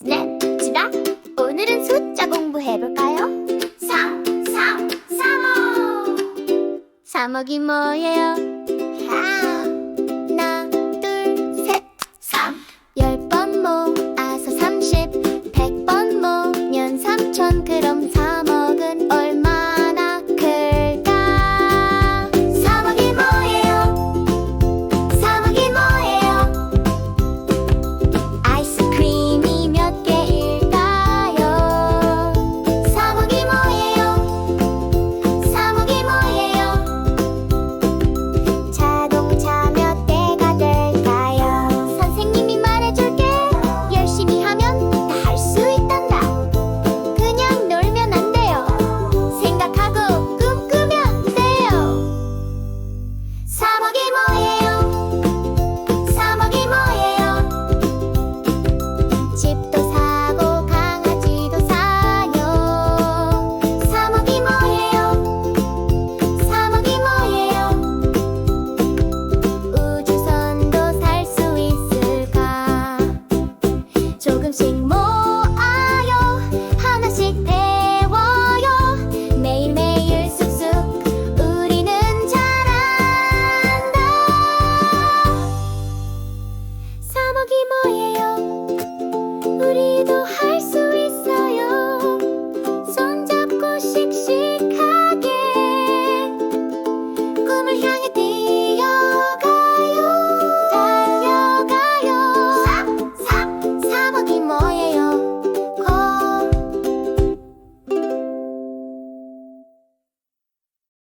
네, 스냅치다 오늘은 숫자 공부해볼까요? 3, 3, 3억 3억이 뭐예요? 하나, 둘, 셋, 3 10번 모아서 30 100번 모으면 3천 그럼